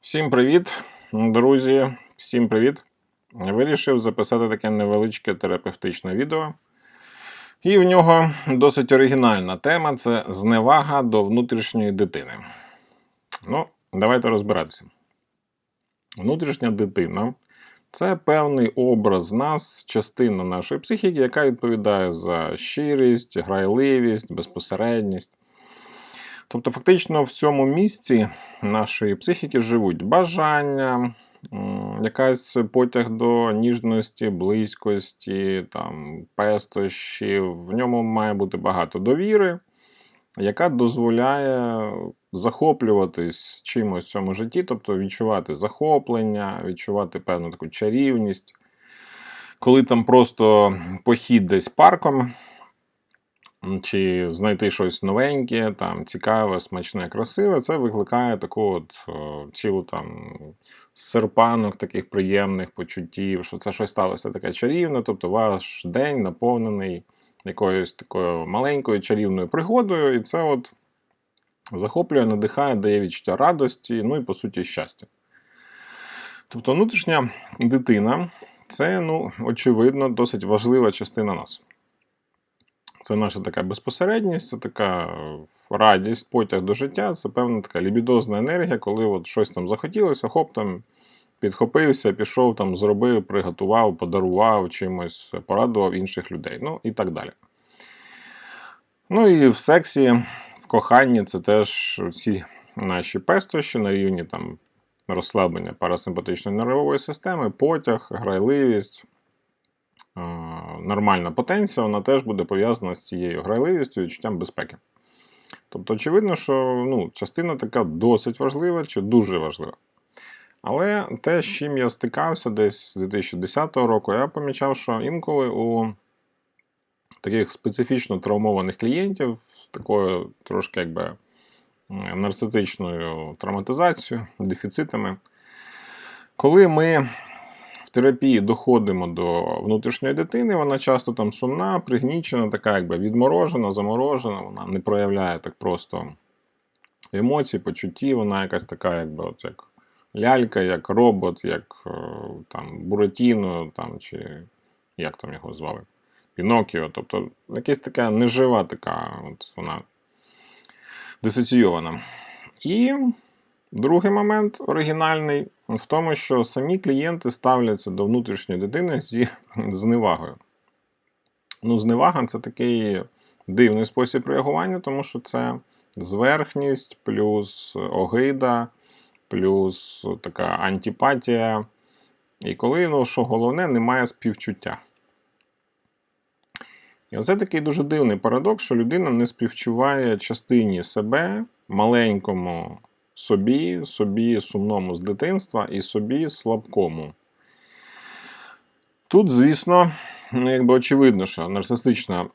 Всім привіт, друзі! Всім привіт! Вирішив записати таке невеличке терапевтичне відео. І в нього досить оригінальна тема це зневага до внутрішньої дитини. Ну, давайте розбиратися. Внутрішня дитина це певний образ нас, частина нашої психіки, яка відповідає за щирість, грайливість, безпосередність. Тобто, фактично, в цьому місці нашої психіки живуть бажання, якась потяг до ніжності, близькості, там, пестощів. В ньому має бути багато довіри, яка дозволяє захоплюватись чимось в цьому житті, тобто відчувати захоплення, відчувати певну таку чарівність. Коли там просто похід десь парком, чи знайти щось новеньке, там, цікаве, смачне, красиве, це викликає таку от цілу там серпанок таких приємних почуттів, що це щось сталося таке чарівне, тобто ваш день наповнений якоюсь такою маленькою чарівною пригодою, і це от захоплює, надихає, дає відчуття радості, ну і по суті щастя. Тобто внутрішня дитина це, ну, очевидно, досить важлива частина нас. Це наша така безпосередність, це така радість, потяг до життя, це певна така лібідозна енергія, коли от щось там захотілося, хоп, там підхопився, пішов, там, зробив, приготував, подарував чимось, порадував інших людей, ну і так далі. Ну і в сексі, в коханні це теж всі наші пестощі на рівні там розслаблення парасимпатичної нервової системи, потяг, грайливість. Е, Нормальна потенція, вона теж буде пов'язана з цією грайливістю і відчуттям безпеки. Тобто, очевидно, що ну, частина така досить важлива чи дуже важлива. Але те, з чим я стикався десь з 2010 року, я помічав, що інколи у таких специфічно травмованих клієнтів з такою трошки якби м, нарцистичною травматизацією, дефіцитами, коли ми терапії доходимо до внутрішньої дитини, вона часто там сумна, пригнічена, така якби відморожена, заморожена, вона не проявляє так просто емоцій, почуттів, вона якась така, якби от як лялька, як робот, як е, там Буратіно, там, чи як там його звали? Пінокіо. Тобто якась така нежива, така, от вона дисоційована. І другий момент оригінальний в тому, що самі клієнти ставляться до внутрішньої дитини зі зневагою. Ну, зневага це такий дивний спосіб реагування, тому що це зверхність, плюс огида, плюс така антипатія. І коли, ну, що головне, немає співчуття. І оце такий дуже дивний парадокс, що людина не співчуває частині себе, маленькому собі, собі сумному з дитинства і собі слабкому. Тут, звісно, ну, якби очевидно, що нарцистична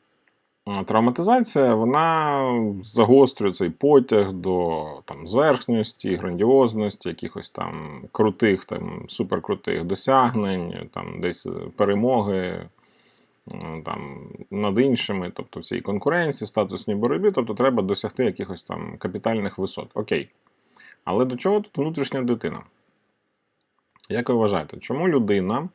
травматизація вона загострює цей потяг до там, зверхності, грандіозності, якихось там крутих, там, суперкрутих досягнень, там, десь перемоги там, над іншими, тобто в цій конкуренції, статусній боротьбі, тобто треба досягти якихось там капітальних висот. Окей. Але до чого тут внутрішня дитина? Як ви вважаєте, чому людина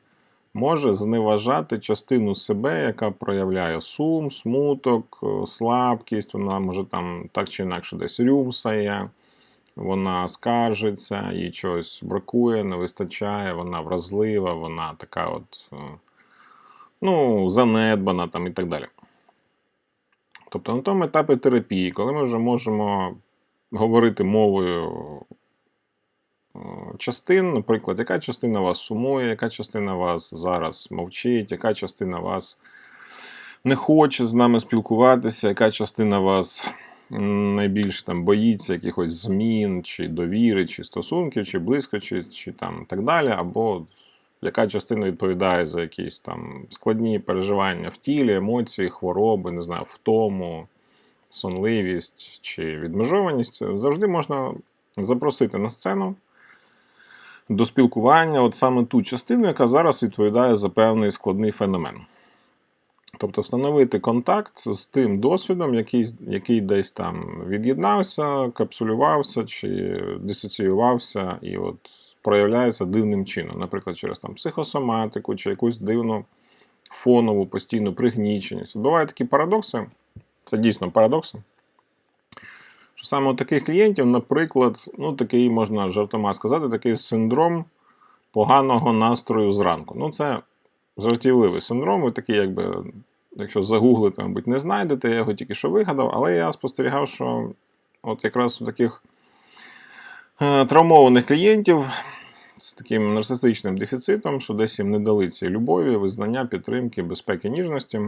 може зневажати частину себе, яка проявляє сум, смуток, е, слабкість, вона може там так чи інакше десь рюмсає, вона скаржиться, їй чогось бракує, не вистачає, вона вразлива, вона така от, е, ну, занедбана там і так далі. Тобто на тому етапі терапії, коли ми вже можемо говорити мовою е, частин, наприклад, яка частина вас сумує, яка частина вас зараз мовчить, яка частина вас не хоче з нами спілкуватися, яка частина вас найбільше там боїться якихось змін, чи довіри, чи стосунків, чи близько, чи, чи там так далі, або яка частина відповідає за якісь там складні переживання в тілі, емоції, хвороби, не знаю, втому, сонливість чи відмежованість, завжди можна запросити на сцену до спілкування от саме ту частину, яка зараз відповідає за певний складний феномен. Тобто встановити контакт з тим досвідом, який, який десь там від'єднався, капсулювався чи дисоціювався і от проявляється дивним чином, наприклад, через там психосоматику чи якусь дивну фонову постійну пригніченість. Бувають такі парадокси, це дійсно парадокси. Що саме у таких клієнтів, наприклад, ну такий можна жартома сказати, такий синдром поганого настрою зранку. Ну, це жартівливий синдром, ви такий, якби, якщо загуглите, мабуть, не знайдете, я його тільки що вигадав, але я спостерігав, що от якраз у таких е, травмованих клієнтів з таким нарцистичним дефіцитом, що десь їм не дали цієї любові, визнання, підтримки, безпеки, ніжності.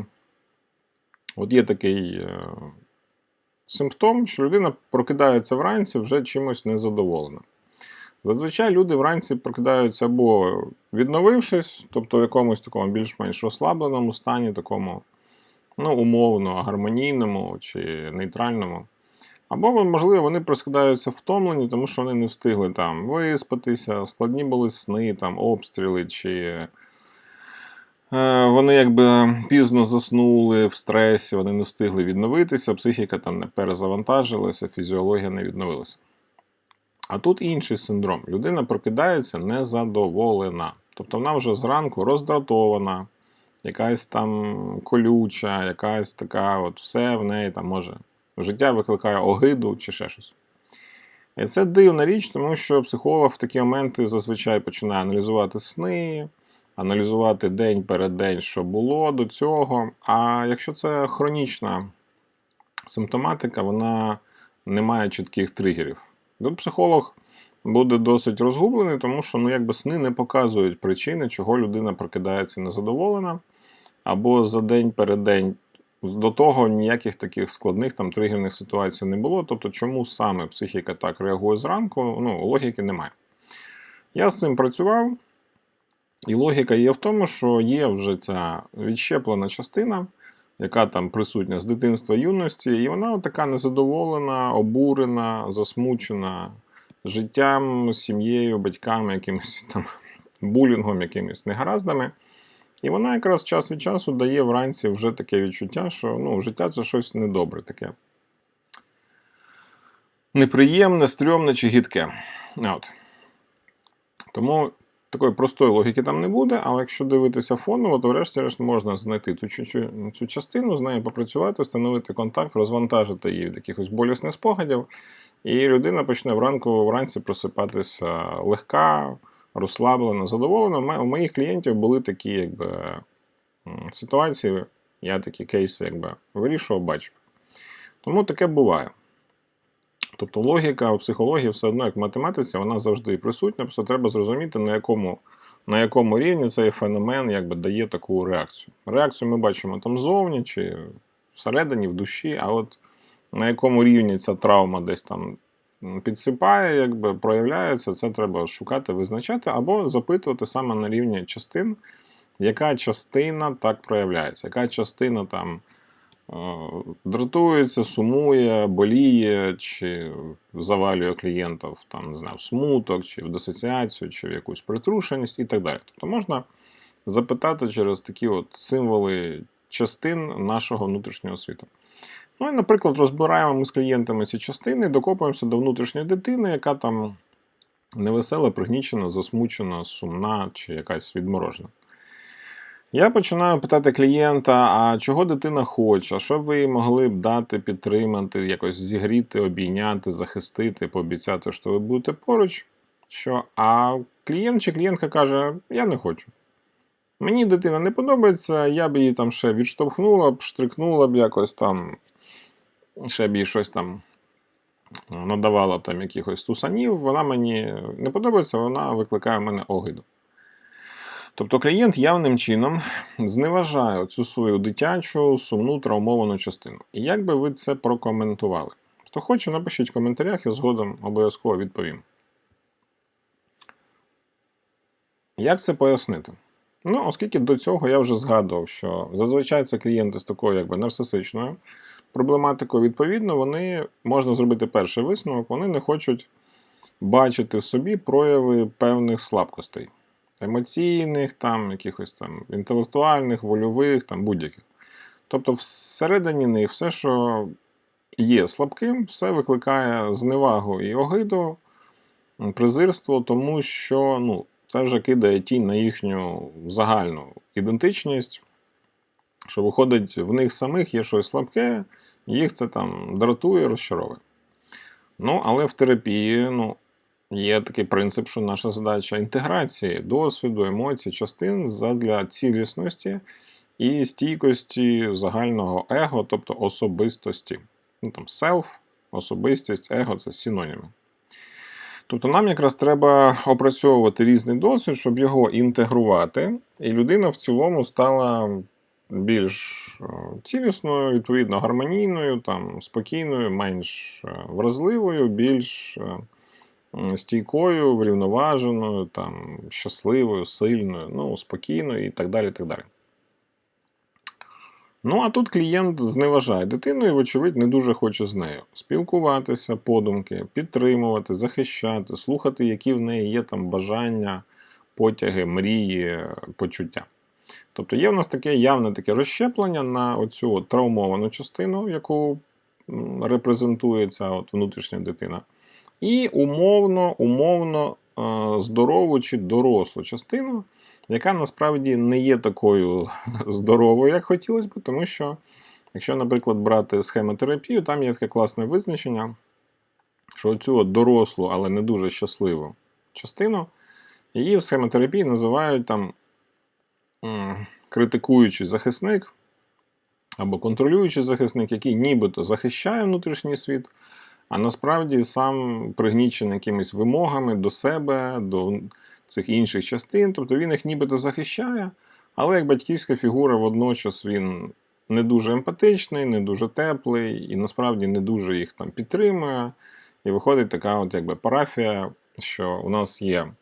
От є такий е, симптом, що людина прокидається вранці вже чимось незадоволена. Зазвичай люди вранці прокидаються або відновившись, тобто в якомусь такому більш-менш розслабленому стані, такому ну, умовно, гармонійному чи нейтральному. Або, можливо, вони прокидаються втомлені, тому що вони не встигли там виспатися, складні були сни, там, обстріли, чи вони якби пізно заснули в стресі, вони не встигли відновитися, психіка там не перезавантажилася, фізіологія не відновилася. А тут інший синдром. Людина прокидається незадоволена. Тобто вона вже зранку роздратована, якась там колюча, якась така, от все в неї там може. Життя викликає огиду чи ще щось. І це дивна річ, тому що психолог в такі моменти зазвичай починає аналізувати сни, аналізувати день перед день, що було до цього. А якщо це хронічна симптоматика, вона не має чітких тригерів. Тут психолог буде досить розгублений, тому що ну, якби сни не показують причини, чого людина прокидається незадоволена, або за день перед день до того ніяких таких складних там тригерних ситуацій не було. Тобто, чому саме психіка так реагує зранку, ну, логіки немає. Я з цим працював, і логіка є в тому, що є вже ця відщеплена частина, яка там присутня з дитинства юності, і вона така незадоволена, обурена, засмучена життям, сім'єю, батьками, якимось там булінгом, якимись негараздами. І вона якраз час від часу дає вранці вже таке відчуття, що ну, життя це щось недобре таке. Неприємне, стрьомне чи гідке. От. Тому такої простої логіки там не буде, але якщо дивитися фоново, то врешті-решт можна знайти ту цю, цю частину, з нею попрацювати, встановити контакт, розвантажити її від якихось болісних спогадів, і людина почне вранку вранці просипатися легка, розслаблена, задоволена. У моїх клієнтів були такі якби, ситуації, я такі кейси якби, вирішував, бачив. Тому таке буває. Тобто логіка у психології все одно, як в математиці, вона завжди присутня, просто треба зрозуміти, на якому на якому рівні цей феномен якби, дає таку реакцію. Реакцію ми бачимо там зовні чи всередині, в душі, а от на якому рівні ця травма десь там підсипає, якби проявляється, це треба шукати, визначати, або запитувати саме на рівні частин, яка частина так проявляється, яка частина там дратується, сумує, боліє, чи завалює клієнтів там, не знаю, в смуток, чи в дисоціацію, чи в якусь притрушеність і так далі. Тобто можна запитати через такі от символи частин нашого внутрішнього світу. Ну і, наприклад, розбираємо ми з клієнтами ці частини, докопуємося до внутрішньої дитини, яка там невесела, пригнічена, засмучена, сумна чи якась відморожена. Я починаю питати клієнта, а чого дитина хоче, а що ви могли б дати, підтримати, якось зігріти, обійняти, захистити, пообіцяти, що ви будете поруч. Що, А клієнт чи клієнтка каже, я не хочу. Мені дитина не подобається, я б її там ще відштовхнула б, штрикнула б якось там, ще б їй щось там надавала там якихось тусанів, вона мені не подобається, вона викликає в мене огиду. Тобто клієнт явним чином зневажає цю свою дитячу, сумну, травмовану частину. І як би ви це прокоментували? Хто хоче, напишіть в коментарях, я згодом обов'язково відповім. Як це пояснити? Ну, оскільки до цього я вже згадував, що зазвичай це клієнти з такою якби нарцисичною проблематикою, відповідно, вони можна зробити перший висновок, вони не хочуть бачити в собі прояви певних слабкостей. Емоційних, там, якихось там інтелектуальних, вольових, там будь-яких. Тобто, всередині них все, що є слабким, все викликає зневагу і огиду, презирство, тому що ну, це вже кидає тінь на їхню загальну ідентичність, що виходить, в них самих є щось слабке, їх це там дратує, розчаровує. Ну, але в терапії ну, є такий принцип, що наша задача інтеграції досвіду, емоцій, частин задля цілісності і стійкості загального его, тобто особистості. Ну, там, self, особистість, его це синоніми. Тобто нам якраз треба опрацьовувати різний досвід, щоб його інтегрувати, і людина в цілому стала більш е, цілісною, відповідно, гармонійною, там, спокійною, менш е, вразливою, більш е, стійкою, врівноваженою, там, щасливою, сильною, ну, спокійною і так далі. так далі. Ну, а тут клієнт зневажає дитину і, вочевидь, не дуже хоче з нею спілкуватися, подумки, підтримувати, захищати, слухати, які в неї є там бажання, потяги, мрії, почуття. Тобто є в нас таке явне таке розщеплення на оцю травмовану частину, яку м, репрезентує ця от внутрішня дитина, і умовно, умовно е, здорову чи дорослу частину, яка насправді не є такою здоровою, як хотілося б, тому що, якщо, наприклад, брати схемотерапію, там є таке класне визначення, що цю дорослу, але не дуже щасливу частину, її в схемотерапії називають там критикуючий захисник або контролюючий захисник, який нібито захищає внутрішній світ, а насправді сам пригнічений якимись вимогами до себе, до цих інших частин. Тобто він їх нібито захищає, але як батьківська фігура водночас він не дуже емпатичний, не дуже теплий і насправді не дуже їх там підтримує. І виходить така от якби парафія, що у нас є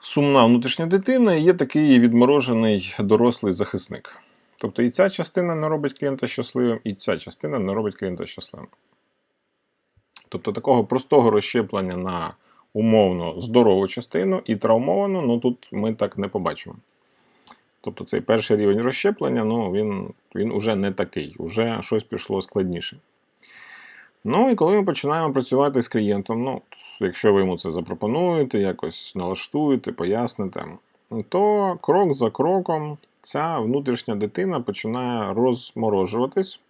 сумна внутрішня дитина і є такий відморожений дорослий захисник. Тобто і ця частина не робить клієнта щасливим, і ця частина не робить клієнта щасливим. Тобто такого простого розщеплення на умовно здорову частину і травмовану, ну тут ми так не побачимо. Тобто цей перший рівень розщеплення, ну він, він уже не такий, уже щось пішло складніше. Ну і коли ми починаємо працювати з клієнтом, ну, якщо ви йому це запропонуєте, якось налаштуєте, поясните, то крок за кроком ця внутрішня дитина починає розморожуватись.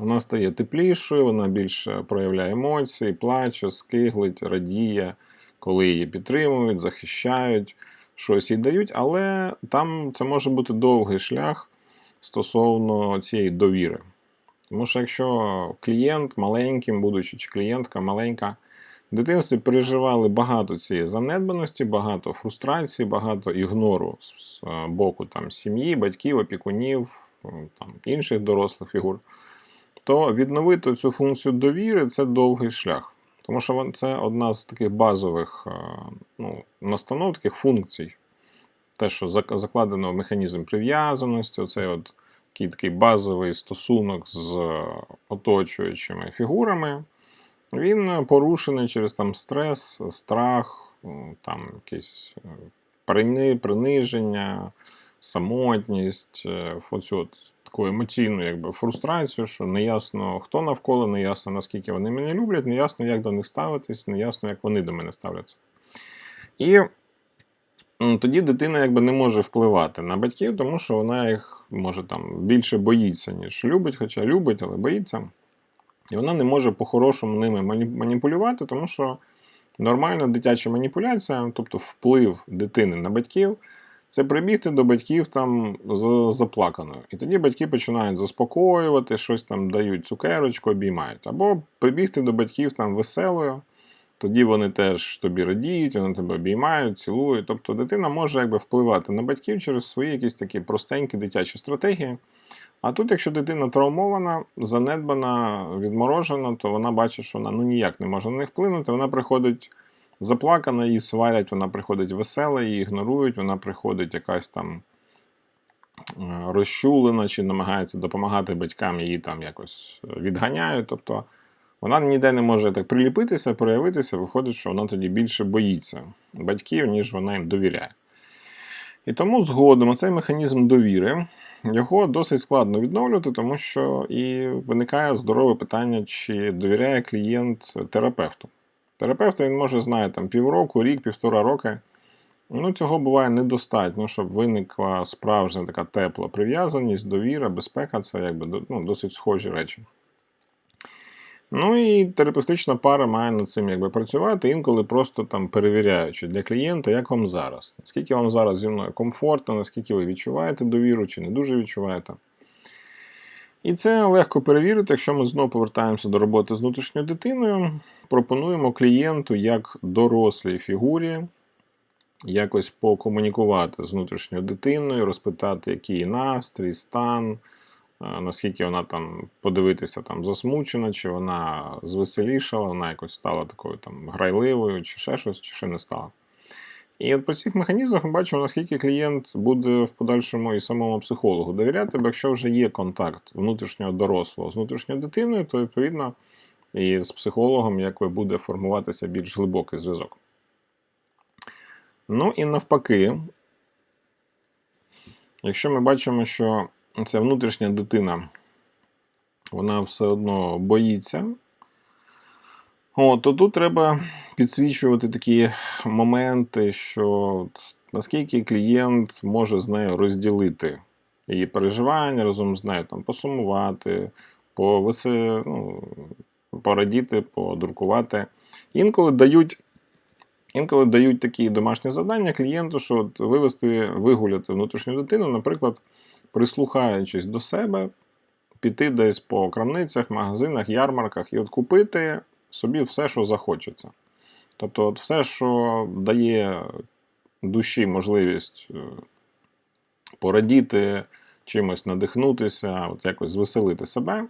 Вона стає теплішою, вона більше проявляє емоції, плаче, скиглить, радіє, коли її підтримують, захищають, щось їй дають, але там це може бути довгий шлях стосовно цієї довіри. Тому що якщо клієнт маленьким, будучи чи клієнтка маленька, в дитинстві переживали багато цієї занедбаності, багато фрустрації, багато ігнору з е, боку там, сім'ї, батьків, опікунів, там, інших дорослих фігур, то відновити цю функцію довіри це довгий шлях. Тому що це одна з таких базових е, ну, настанов, таких функцій. Те, що закладено в механізм прив'язаності, оцей от такий, такий базовий стосунок з оточуючими фігурами, він порушений через там, стрес, страх, там, якісь е, приниження, самотність, е, оцю от таку емоційну якби, фрустрацію, що неясно, хто навколо, неясно, наскільки вони мене люблять, неясно, як до них ставитись, неясно, як вони до мене ставляться. І тоді дитина якби не може впливати на батьків, тому що вона їх може там більше боїться, ніж любить, хоча любить, але боїться. І вона не може по-хорошому ними маніпулювати, тому що нормальна дитяча маніпуляція, тобто вплив дитини на батьків, це прибігти до батьків там з заплаканою. І тоді батьки починають заспокоювати, щось там дають цукерочку, обіймають. Або прибігти до батьків там веселою, тоді вони теж тобі радіють, вони тебе обіймають, цілують. Тобто дитина може якби впливати на батьків через свої якісь такі простенькі дитячі стратегії. А тут, якщо дитина травмована, занедбана, відморожена, то вона бачить, що вона ну, ніяк не може на них вплинути. Вона приходить заплакана, її сварять, вона приходить весела, її ігнорують, вона приходить якась там е, розчулена чи намагається допомагати батькам, її там якось відганяють. Тобто вона ніде не може так приліпитися, проявитися, виходить, що вона тоді більше боїться батьків, ніж вона їм довіряє. І тому згодом цей механізм довіри його досить складно відновлювати, тому що і виникає здорове питання, чи довіряє клієнт терапевту. Терапевт він може знає там півроку, рік, півтора роки. Ну, цього буває недостатньо, щоб виникла справжня така тепла прив'язаність, довіра, безпека це якби ну, досить схожі речі. Ну і терапевтична пара має над цим якби працювати, інколи просто там перевіряючи для клієнта, як вам зараз. Наскільки вам зараз зі мною комфортно, наскільки ви відчуваєте довіру чи не дуже відчуваєте. І це легко перевірити, якщо ми знову повертаємося до роботи з внутрішньою дитиною, пропонуємо клієнту як дорослій фігурі якось покомунікувати з внутрішньою дитиною, розпитати, який її настрій, стан, е, наскільки вона там подивитися там засмучена, чи вона звеселішала, вона якось стала такою там грайливою, чи ще щось, чи ще не стала. І от по цих механізмах ми бачимо, наскільки клієнт буде в подальшому і самому психологу довіряти, бо якщо вже є контакт внутрішнього дорослого з внутрішньою дитиною, то відповідно і з психологом якби буде формуватися більш глибокий зв'язок. Ну і навпаки, якщо ми бачимо, що ця внутрішня дитина, вона все одно боїться, о, то тут треба підсвічувати такі моменти, що наскільки клієнт може з нею розділити її переживання, разом з нею там, посумувати, повеси, ну, порадіти, подуркувати. Інколи дають Інколи дають такі домашні завдання клієнту, що от вивести, вигуляти внутрішню дитину, наприклад, прислухаючись до себе, піти десь по крамницях, магазинах, ярмарках і от купити собі все, що захочеться. Тобто, от все, що дає душі можливість е, порадіти, чимось надихнутися, от якось звеселити себе.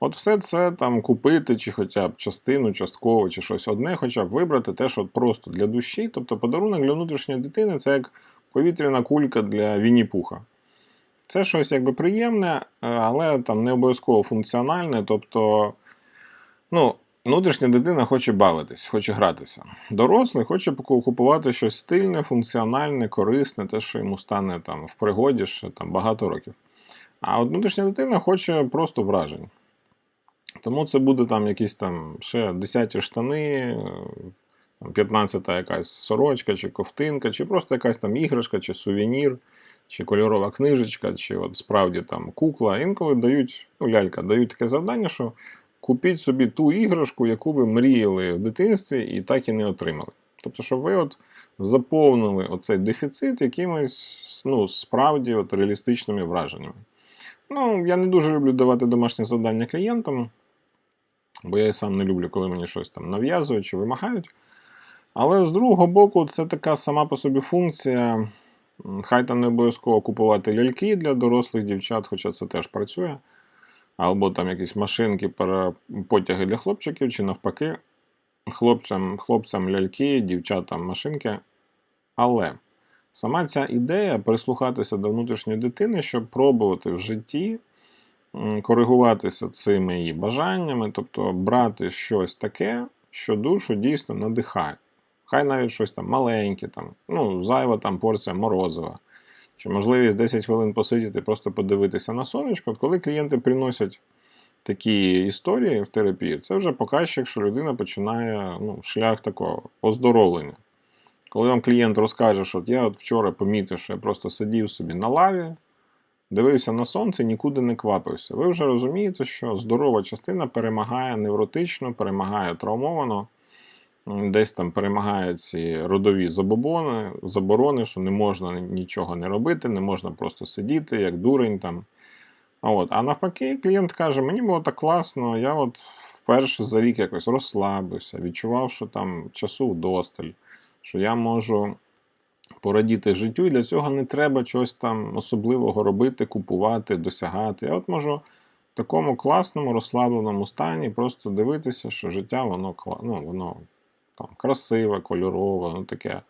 От все це там купити, чи хоча б частину, частково, чи щось одне, хоча б вибрати те, що просто для душі. Тобто подарунок для внутрішньої дитини це як повітряна кулька для Вінні-Пуха. Це щось якби приємне, е, але там не обов'язково функціональне. Тобто, ну, внутрішня дитина хоче бавитись, хоче гратися. Дорослий хоче купувати щось стильне, функціональне, корисне, те, що йому стане там в пригоді ще там багато років. А от внутрішня дитина хоче просто вражень. Тому це буде там якісь там ще 10 штани, 15 якась сорочка, чи ковтинка, чи просто якась там іграшка, чи сувенір, чи кольорова книжечка, чи от справді там кукла. Інколи дають, ну, лялька, дають таке завдання, що купіть собі ту іграшку, яку ви мріяли в дитинстві і так і не отримали. Тобто, щоб ви от заповнили оцей дефіцит якимось ну, справді от реалістичними враженнями. Ну, я не дуже люблю давати домашні завдання клієнтам бо я і сам не люблю, коли мені щось там нав'язують чи вимагають. Але з другого боку, це така сама по собі функція. Хай там не обов'язково купувати ляльки для дорослих дівчат, хоча це теж працює. Або там якісь машинки, потяги для хлопчиків, чи навпаки, хлопцям, хлопцям ляльки, дівчатам машинки. Але сама ця ідея прислухатися до внутрішньої дитини, щоб пробувати в житті коригуватися цими її бажаннями, тобто брати щось таке, що душу дійсно надихає. Хай навіть щось там маленьке, там, ну, зайва там порція морозива. Чи можливість 10 хвилин посидіти, просто подивитися на сонечко. коли клієнти приносять такі історії в терапію, це вже показчик, що людина починає ну, шлях такого оздоровлення. Коли вам клієнт розкаже, що от я от вчора помітив, що я просто сидів собі на лаві, дивився на сонце, нікуди не квапився. Ви вже розумієте, що здорова частина перемагає невротично, перемагає травмовано, десь там перемагають ці родові забобони, заборони, що не можна нічого не робити, не можна просто сидіти, як дурень там. От. А навпаки, клієнт каже, мені було так класно, я от вперше за рік якось розслабився, відчував, що там часу вдосталь, що я можу порадіти життю, і для цього не треба чогось там особливого робити, купувати, досягати. Я от можу в такому класному, розслабленому стані просто дивитися, що життя воно ну, воно там, красиве, кольорове, ну, таке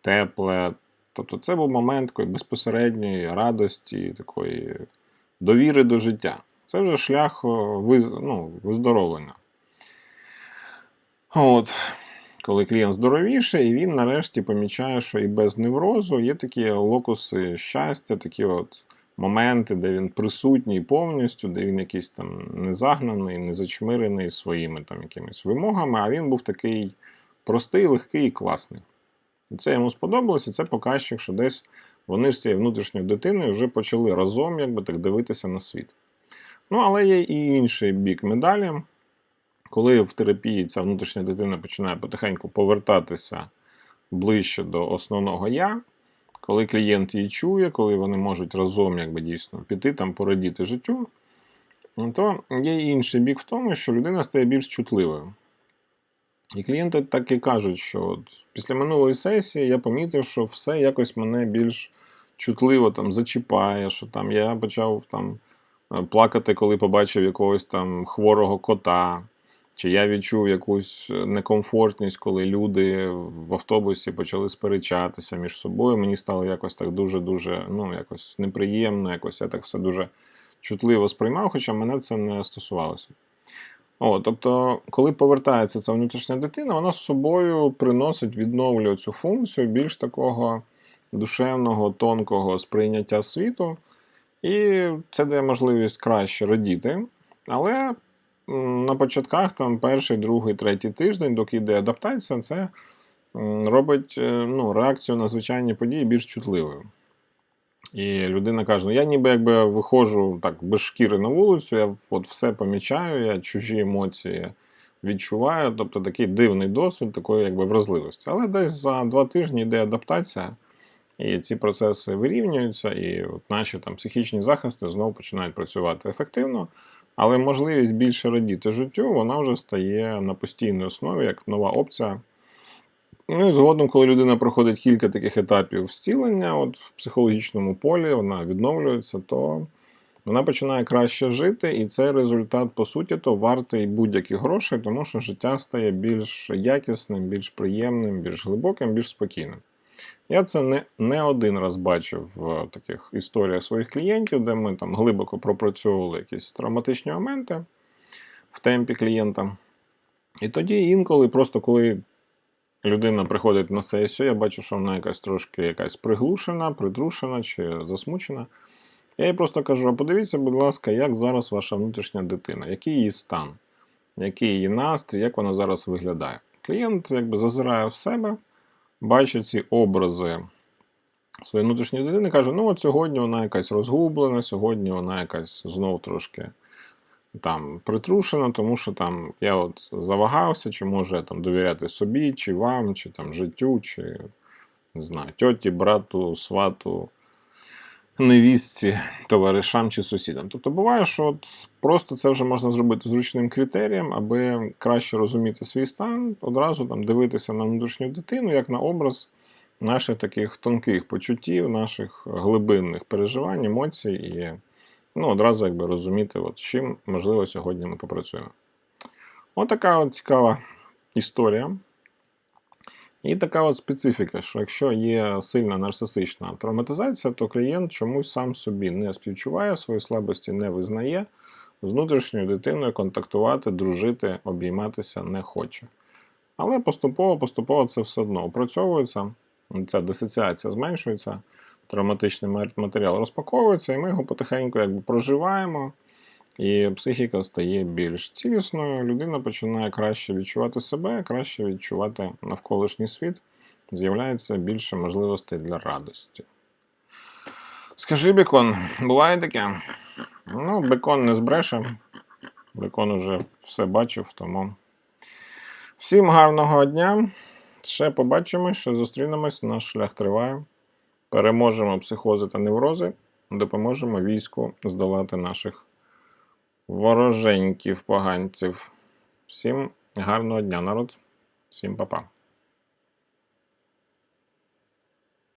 тепле. Тобто це був момент такої безпосередньої радості, такої довіри до життя. Це вже шлях ну, виздоровлення. От. коли клієнт здоровіший, і він нарешті помічає, що і без неврозу є такі локуси щастя, такі от моменти, де він присутній повністю, де він якийсь там не загнаний, не зачмирений своїми там якимись вимогами, а він був такий простий, легкий і класний. І це йому сподобалось, і це показчик, що десь вони з цією внутрішньою дитиною вже почали разом якби так дивитися на світ. Ну, але є і інший бік медалі. Коли в терапії ця внутрішня дитина починає потихеньку повертатися ближче до основного я, коли клієнт її чує, коли вони можуть разом якби дійсно піти там порадіти життю, то є і інший бік в тому, що людина стає більш чутливою. І клієнти так і кажуть, що от після минулої сесії я помітив, що все якось мене більш чутливо там зачіпає, що там я почав там е, плакати, коли побачив якогось там хворого кота. Чи я відчув якусь некомфортність, коли люди в автобусі почали сперечатися між собою. Мені стало якось так дуже-дуже ну, якось неприємно, якось я так все дуже чутливо сприймав, хоча мене це не стосувалося. О, тобто, коли повертається ця внутрішня дитина, вона з собою приносить, відновлює цю функцію більш такого душевного, тонкого сприйняття світу, і це дає можливість краще радіти. Але на початках, там перший, другий, третій тиждень, доки йде адаптація, це робить е, ну, реакцію на звичайні події більш чутливою. І людина каже: ну я ніби якби виходжу так без шкіри на вулицю, я от все помічаю, я чужі емоції відчуваю. Тобто такий дивний досвід такої якби вразливості. Але десь за два тижні йде адаптація, і ці процеси вирівнюються, і от наші там психічні захисти знову починають працювати ефективно. Але можливість більше радіти життю, вона вже стає на постійній основі як нова опція. Ну і згодом, коли людина проходить кілька таких етапів зцілення, от в психологічному полі вона відновлюється, то вона починає краще жити, і цей результат, по суті, то вартий будь-яких грошей, тому що життя стає більш якісним, більш приємним, більш глибоким, більш спокійним. Я це не, не один раз бачив в таких історіях своїх клієнтів, де ми там глибоко пропрацьовували якісь травматичні моменти в темпі клієнта. І тоді інколи, просто коли людина приходить на сесію, я бачу, що вона якась трошки якась приглушена, притрушена чи засмучена. Я їй просто кажу: а подивіться, будь ласка, як зараз ваша внутрішня дитина, який її стан, який її настрій, як вона зараз виглядає. Клієнт якби зазирає в себе, бачить ці образи своєї внутрішньої дитини, каже: ну от сьогодні вона якась розгублена, сьогодні вона якась знов трошки там притрушена, тому що там я от завагався, чи можу я там довіряти собі, чи вам, чи там життю, чи не знаю, тьоті, брату, свату, невістці, товаришам чи сусідам. Тобто буває, що от просто це вже можна зробити зручним критерієм, аби краще розуміти свій стан, одразу там дивитися на внутрішню дитину як на образ наших таких тонких почуттів, наших глибинних переживань, емоцій і ну, одразу якби розуміти, от, з чим, можливо, сьогодні ми попрацюємо. Отака от цікава історія. І така от специфіка, що якщо є сильна нарцисична травматизація, то клієнт чомусь сам собі не співчуває, свої слабості не визнає, з внутрішньою дитиною контактувати, дружити, обійматися не хоче. Але поступово-поступово це все одно опрацьовується, ця дисоціація зменшується, травматичний матеріал розпаковується, і ми його потихеньку якби проживаємо. І психіка стає більш цілісною, людина починає краще відчувати себе, краще відчувати навколишній світ, з'являється більше можливостей для радості. Скажи, бекон, буває таке? Ну, бекон не збреше. Бекон уже все бачив, тому. Всім гарного дня. Ще побачимо, ще зустрінемось, наш шлях триває. Переможемо психози та неврози, допоможемо війську здолати наших вороженьків поганців. Всім гарного дня, народ. Всім па-па.